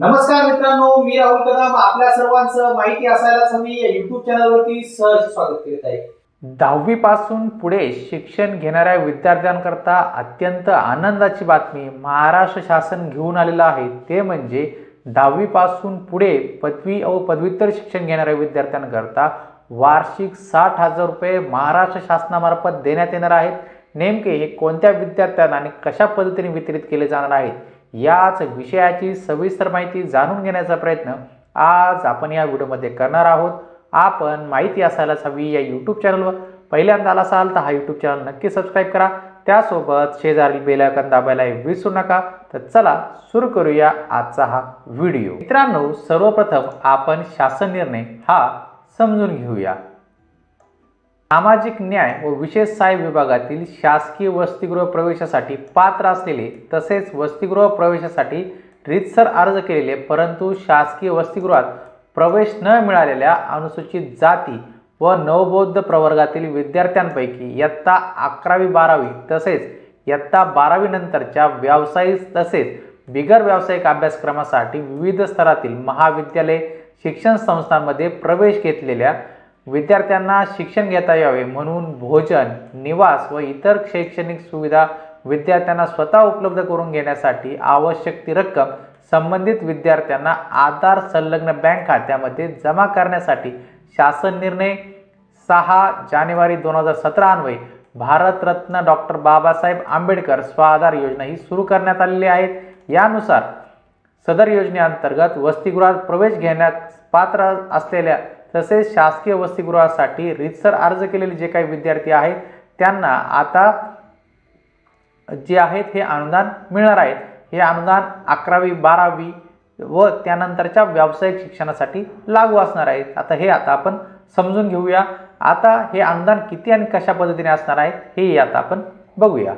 नमस्कार मित्रांनो मी राहुल कदम. आपल्या सर्वांचं माहिती असायलाच हवी. या युट्यूब चॅनलवरती सहज स्वागत करीत आहे. दहावी पासून पुढे शिक्षण घेणाऱ्या विद्यार्थ्यांकरता अत्यंत आनंदाची बातमी महाराष्ट्र शासन घेऊन आलेलं आहे. ते म्हणजे दहावी पासून पुढे पदवी व पदव्युत्तर शिक्षण घेणाऱ्या विद्यार्थ्यांकरता वार्षिक साठ हजार रुपये महाराष्ट्र शासनामार्फत देण्यात येणार आहेत. नेमके हे कोणत्या विद्यार्थ्यांना आणि कशा पद्धतीने वितरित केले जाणार आहेत? याच विषयाची सविस्तर माहिती जाणून घेण्याचा प्रयत्न आज आपण या व्हिडिओमध्ये करणार आहोत. आपण माहिती असायलाच हवी या यूट्यूब चॅनलवर पहिल्यांदा आला असाल तर हा यूट्यूब चॅनल नक्की सबस्क्राईब करा. त्यासोबत शेजारील बेल आयकॉन दाबायला विसरू नका. तर चला सुरू करूया आजचा हा व्हिडिओ. मित्रांनो सर्वप्रथम आपण शासन निर्णय हा समजून घेऊया. सामाजिक न्याय व विशेष सहाय्य विभागातील शासकीय वसतिगृह प्रवेशासाठी पात्र असलेले तसेच वसतिगृह प्रवेशासाठी रितसर अर्ज केलेले परंतु शासकीय वसतिगृहात प्रवेश न मिळालेल्या अनुसूचित जाती व नवबौद्ध प्रवर्गातील विद्यार्थ्यांपैकी इयत्ता अकरावी बारावी तसेच इयत्ता बारावी नंतरच्या व्यावसायिक तसेच बिगर व्यावसायिक अभ्यासक्रमासाठी विविध स्तरातील महाविद्यालय शिक्षण संस्थांमध्ये प्रवेश घेतलेल्या विद्यार्थ्यांना शिक्षण घेता यावे म्हणून भोजन निवास व इतर शैक्षणिक सुविधा विद्यार्थ्यांना स्वतः उपलब्ध करून घेण्यासाठी आवश्यक ती रक्कम संबंधित विद्यार्थ्यांना आधार संलग्न बँक खात्यामध्ये जमा करण्यासाठी शासन निर्णय सहा जानेवारी दोन हजार सतरा अन्वये भारतरत्न डॉक्टर बाबासाहेब आंबेडकर स्वाधार योजना ही सुरू करण्यात आलेली आहेत. यानुसार सदर योजनेअंतर्गत वसतिगृहात प्रवेश घेण्यात पात्र असलेल्या तसेच शासकीय वसतिगृहासाठी रीतसर अर्ज केलेले जे काही विद्यार्थी आहेत त्यांना आता जे आहेत हे अनुदान मिळणार आहेत. हे अनुदान अकरावी बारावी व त्यानंतरच्या व्यावसायिक शिक्षणासाठी लागू असणार आहेत. आता हे आता आपण समजून घेऊया. आता हे अनुदान किती आणि कशा पद्धतीने असणार आहे हे आता आपण बघूया.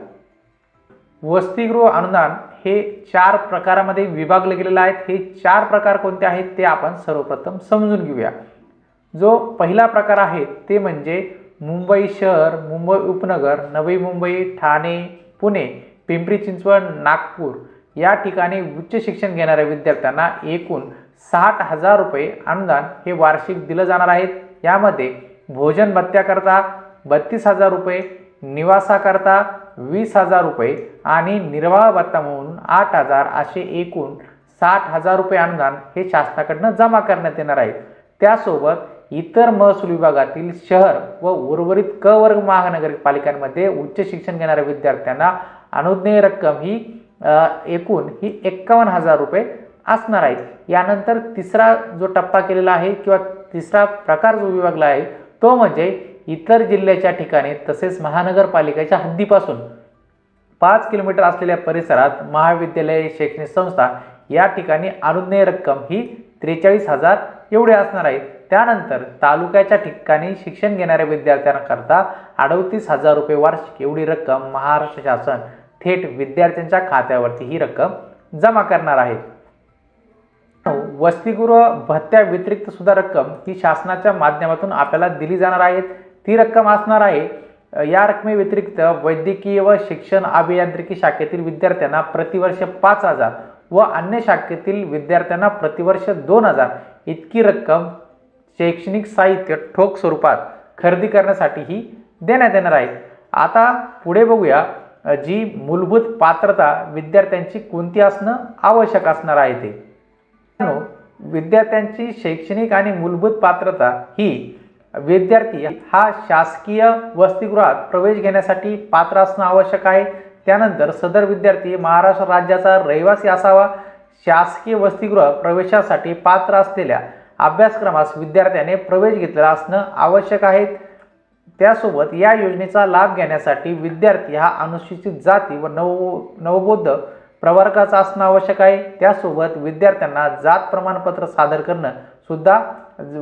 वसतिगृह अनुदान हे चार प्रकारामध्ये विभागले गेलेले आहेत. हे चार प्रकार कोणते आहेत ते आपण सर्वप्रथम समजून घेऊया. जो पहिला प्रकार आहे ते म्हणजे मुंबई शहर मुंबई उपनगर नवी मुंबई ठाणे पुणे पिंपरी चिंचवड नागपूर या ठिकाणी उच्च शिक्षण घेणाऱ्या विद्यार्थ्यांना एकूण साठ हजार रुपये अनुदान हे वार्षिक दिलं जाणार आहेत यामध्ये भोजन भत्त्याकरता बत्तीस हजार रुपये निवासाकरता वीस हजार रुपये आणि निर्वाह भत्ता म्हणून आठ हजार असे एकूण साठ हजार रुपये अनुदान हे शासनाकडनं जमा करण्यात येणार आहे. त्यासोबत इतर महसूल विभागातील शहर व उर्वरित क वर्ग महानगरपालिकांमध्ये उच्च शिक्षण घेणाऱ्या विद्यार्थ्यांना अनुज्ञेय रक्कम ही एकूण ही एक्कावन्न हजार रुपये असणार आहेत यानंतर तिसरा जो टप्पा केलेला आहे किंवा तिसरा प्रकार जो विभागला आहे तो म्हणजे इतर जिल्ह्याच्या ठिकाणी तसेच महानगरपालिकेच्या हद्दीपासून पाच किलोमीटर असलेल्या परिसरात महाविद्यालय शैक्षणिक संस्था या ठिकाणी अनुज्ञेय रक्कम ही त्रेचाळीस हजार एवढे असणार आहेत त्यानंतर तालुक्याच्या ठिकाणी शिक्षण घेणाऱ्या विद्यार्थ्यांकरता अडतीस हजार रुपये वार्षिक एवढी रक्कम महाराष्ट्र शासन थेट विद्यार्थ्यांच्या खात्यावरती ही रक्कम जमा करणार आहे. वसतिगृह भत्त्या व्यतिरिक्त सुद्धा रक्कम ही शासनाच्या माध्यमातून आपल्याला दिली जाणार आहे. ती रक्कम असणार आहे. या रकमेव्यतिरिक्त वैद्यकीय व शिक्षण अभियांत्रिकी शाखेतील विद्यार्थ्यांना प्रतिवर्ष पाच हजार व अन्य शाखेतील विद्यार्थ्यांना प्रतिवर्ष दोन हजार इतकी रक्कम शैक्षणिक साहित्य ठोक स्वरूपात खरेदी करण्यासाठी ही देण्यात येणार आहे. आता पुढे बघूया जी मूलभूत पात्रता विद्यार्थ्यांची कोणती असणं आवश्यक असणार आहे ते. विद्यार्थ्यांची शैक्षणिक आणि मूलभूत पात्रता ही विद्यार्थी हा शासकीय वसतिगृहात प्रवेश घेण्यासाठी पात्र असणं आवश्यक आहे. त्यानंतर सदर विद्यार्थी महाराष्ट्र राज्याचा रहिवासी असावा. शासकीय वसतिगृह प्रवेशासाठी पात्र असलेल्या अभ्यासक्रमास विद्यार्थ्याने प्रवेश घेतलेला असणं आवश्यक आहे. त्यासोबत या योजनेचा लाभ घेण्यासाठी विद्यार्थी हा अनुसूचित जाती व नव नवबोध प्रवर्गाचा असणं आवश्यक आहे. त्यासोबत विद्यार्थ्यांना जात प्रमाणपत्र सादर करणं सुद्धा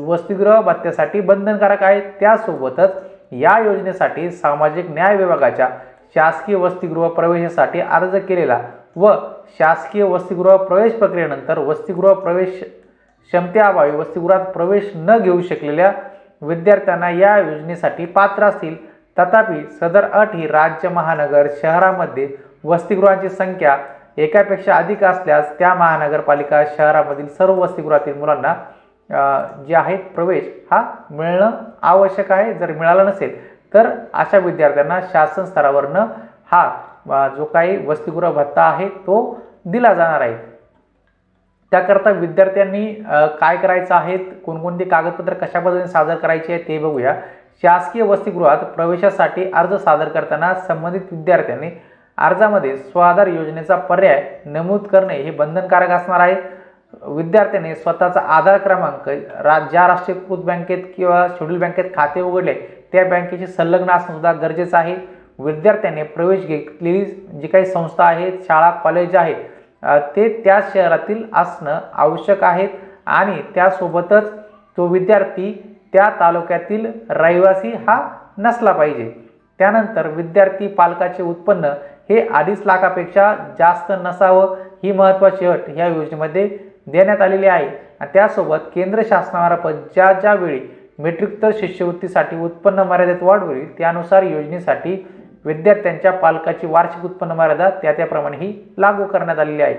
वसतिगृह भत्त्यासाठी बंधनकारक आहे. त्यासोबतच या योजनेसाठी सामाजिक न्याय विभागाच्या शासकीय वसतिगृह प्रवेशासाठी अर्ज केलेला व शासकीय वसतिगृह प्रवेश प्रक्रियेनंतर वसतिगृह प्रवेश क्षमतेअभावी वसतिगृहात प्रवेश न घेऊ शकलेल्या विद्यार्थ्यांना या योजनेसाठी पात्र असतील. तथापि सदर अट ही राज्य महानगर शहरामध्ये वसतिगृहांची संख्या एकापेक्षा अधिक असल्यास त्या महानगरपालिका शहरामधील सर्व वसतिगृहातील मुलांना जे आहे प्रवेश हा मिळणं आवश्यक आहे. जर मिळाला नसेल तर अशा विद्यार्थ्यांना शासन स्तरावरनं हा जो काही वसतिगृह भत्ता आहे तो दिला जाणार आहे. त्याकरता विद्यार्थ्यांनी काय करायचं आहेत कोणकोणती कागदपत्र कशा पद्धतीने सादर करायची आहे ते बघूया. शासकीय वसतिगृहात प्रवेशासाठी अर्ज सादर करताना संबंधित विद्यार्थ्यांनी अर्जामध्ये स्वाधार योजनेचा पर्याय नमूद करणे हे बंधनकारक असणार आहे. विद्यार्थ्याने स्वतःचा आधार क्रमांक रा ज्या राष्ट्रीयकृत बँकेत किंवा शेड्यूल बँकेत खाते उघडले त्या बँकेशी संलग्न असणं सुद्धा गरजेचं आहे. विद्यार्थ्याने प्रवेश घेतलेली जी काही संस्था आहेत शाळा कॉलेज आहेत ते त्या शहरातील असणं आवश्यक आहेत आणि त्यासोबतच तो विद्यार्थी त्या तालुक्यातील रहिवासी हा नसला पाहिजे. त्यानंतर विद्यार्थी पालकाचे उत्पन्न हे अडीच लाखापेक्षा जास्त नसावं ही महत्त्वाची अट या योजनेमध्ये देण्यात आलेली आहे. आणि त्यासोबत केंद्र शासनामार्फत ज्या ज्या वेळी मेट्रिकतर शिष्यवृत्तीसाठी उत्पन्न मर्यादेत वाढ होईल त्यानुसार योजनेसाठी विद्यार्थ्यांच्या पालकाची वार्षिक उत्पन्न मर्यादा त्या त्याप्रमाणे ही लागू करण्यात आलेली आहे.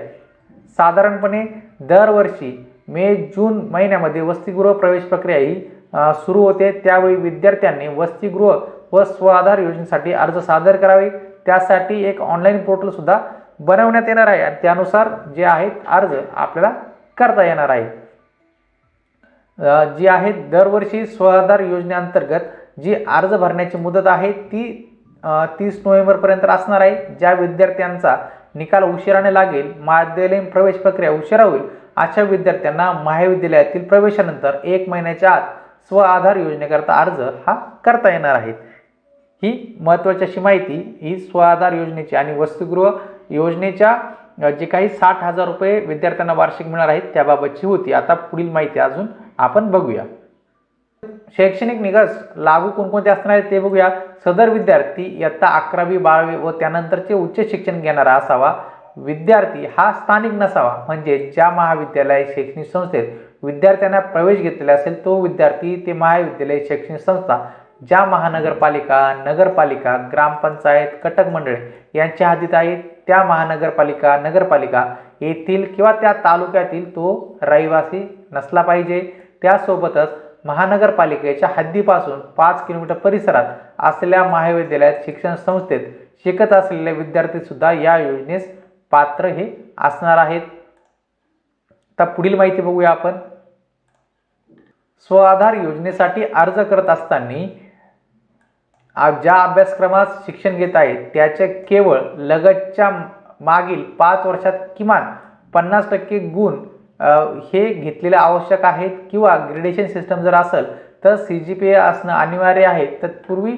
साधारणपणे दरवर्षी मे जून महिन्यामध्ये वसतिगृह प्रवेश प्रक्रिया ही सुरू होते. त्यावेळी विद्यार्थ्यांनी वसतिगृह व स्वआधार योजनेसाठी अर्ज सादर करावे. त्यासाठी एक ऑनलाईन पोर्टलसुद्धा बनवण्यात येणार आहे आणि त्यानुसार जे आहेत अर्ज आपल्याला करता येणार आहे. जी आहे दरवर्षी स्वआधार योजनेअंतर्गत जी अर्ज भरण्याची मुदत आहे ती तीस नोव्हेंबरपर्यंत असणार आहे. ज्या विद्यार्थ्यांचा निकाल उशिराने लागेल महाविद्यालयीन प्रवेश प्रक्रिया उशिरा होईल अशा विद्यार्थ्यांना महाविद्यालयातील प्रवेशानंतर एक महिन्याच्या आत स्व आधार योजनेकरता अर्ज हा करता येणार आहे. ही महत्त्वाची अशी माहिती ही स्व आधार योजनेची आणि वसतिगृह योजनेच्या जे काही साठ हजार रुपये विद्यार्थ्यांना वार्षिक मिळणार आहेत त्याबाबतची होती. आता पुढील माहिती अजून आपण बघूया. शैक्षणिक निकष लागू कोणकोणते असणार आहेत ते बघूया. सदर विद्यार्थी इयत्ता अकरावी बारावी व त्यानंतरचे उच्च शिक्षण घेणारा असावा. विद्यार्थी हा स्थानिक नसावा म्हणजे ज्या महाविद्यालय शैक्षणिक संस्थेत विद्यार्थ्यांना प्रवेश घेतलेला असेल तो विद्यार्थी ते महाविद्यालय शैक्षणिक संस्था ज्या महानगरपालिका नगरपालिका ग्रामपंचायत कटक मंडळे यांच्या हद्दीत आहेत त्या महानगरपालिका नगरपालिका येथील किंवा त्या तालुक्यातील तो रहिवासी नसला पाहिजे. त्यासोबतच महानगरपालिकेच्या हद्दीपासून पाच किलोमीटर परिसरात असलेल्या महाविद्यालयात शिक्षण संस्थेत शिकत असलेले विद्यार्थीसुद्धा या योजनेस पात्र हे असणार आहेत. आता पुढील माहिती बघूया आपण. स्वआधार योजनेसाठी अर्ज करत असताना ज्या अभ्यासक्रमात शिक्षण घेत आहेत त्याचे केवळ लगतच्या मागील पाच वर्षात किमान पन्नास टक्के गुण हे घेतलेले आवश्यक आहेत किंवा ग्रेडेशन सिस्टम जर असेल तर सी जी पी ए असणं अनिवार्य आहे. तत्पूर्वी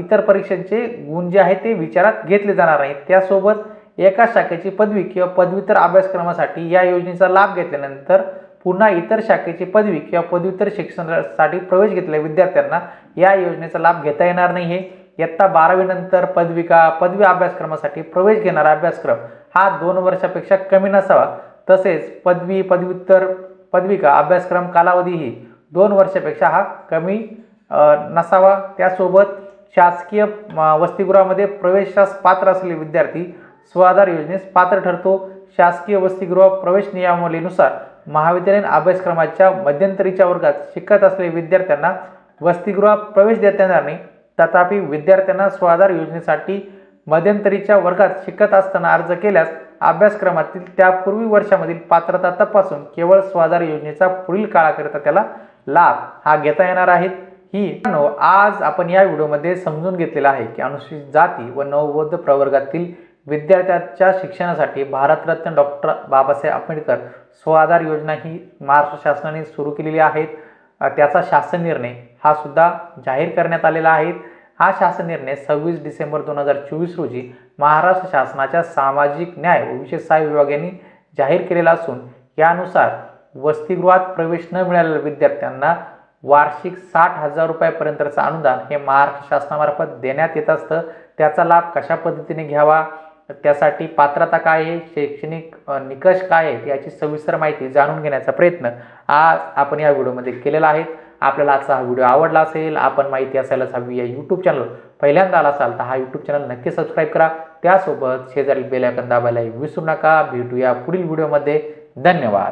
इतर परीक्षांचे गुण जे आहेत ते विचारात घेतले जाणार नाहीत त्यासोबत एका शाखेची पदवी किंवा पदव्युत्तर अभ्यासक्रमासाठी या योजनेचा लाभ घेतल्यानंतर पुन्हा इतर शाखेची पदवी किंवा पदव्युत्तर शिक्षणासाठी प्रवेश घेतलेल्या विद्यार्थ्यांना या योजनेचा लाभ घेता येणार नाही आहे इयत्ता बारावीनंतर पदविका पदवी अभ्यासक्रमासाठी प्रवेश घेणारा अभ्यासक्रम हा दोन वर्षापेक्षा कमी नसावा. तसेच पदवी पदव्युत्तर पदविका अभ्यासक्रम कालावधीही दोन वर्षापेक्षा हा कमी नसावा. त्यासोबत शासकीय वसतिगृहामध्ये प्रवेशास पात्र असलेले विद्यार्थी स्वाधार योजनेस पात्र ठरतो. शासकीय वसतिगृह प्रवेश नियमावलीनुसार महाविद्यालयीन अभ्यासक्रमाच्या मध्यंतरीच्या वर्गात शिकत असलेल्या विद्यार्थ्यांना वसतिगृहात प्रवेश देता येणार नाही. तथापि विद्यार्थ्यांना स्वाधार योजनेसाठी मध्यंतरीच्या वर्गात शिकत असताना अर्ज केल्यास अभ्यासक्रमातील त्या पूर्वी वर्षामधील पात्रता तपासून केवळ स्वाधार योजनेचा पुढील काळाकरिता त्याला लाभ हा घेता येणार आहेत ही आज आपण या व्हिडिओमध्ये समजून घेतलेला आहे की अनुसूचित जाती व नवबौद्ध प्रवर्गातील विद्यार्थ्यांच्या शिक्षणासाठी भारतरत्न डॉक्टर बाबासाहेब आंबेडकर स्वआधार योजना ही महाराष्ट्र शासनाने सुरू केलेली आहेत त्याचा शासन निर्णय हा सुद्धा जाहीर करण्यात आलेला आहे. हा शासन निर्णय सव्वीस डिसेंबर दोन हजार चोवीस रोजी महाराष्ट्र शासनाच्या सामाजिक न्याय व विशेष सहाय्य विभागाने जाहीर केलेला असून यानुसार वसतिगृहात प्रवेश न मिळालेल्या विद्यार्थ्यांना वार्षिक साठ हजार रुपयापर्यंतचं अनुदान हे महाराष्ट्र शासनामार्फत देण्यात येत असतं. त्याचा लाभ कशा पद्धतीने घ्यावा? त्यासाठी पात्रता काय आहे? शैक्षणिक निकष काय आहेत? याची सविस्तर माहिती जाणून घेण्याचा प्रयत्न आज आपण या व्हिडिओमध्ये केलेला आहे. आपल्याला आजचा हा व्हिडिओ आवडला असेल आपण माहिती असायलाच हवी या यूट्यूब चॅनल पहिल्यांदा आला असाल तर हा यूट्यूब चॅनल नक्की सबस्क्राईब करा. त्यासोबत शेजारील बेल आयकॉन दाबायला विसरू नका. भेटूया पुढील व्हिडिओमध्ये धन्यवाद.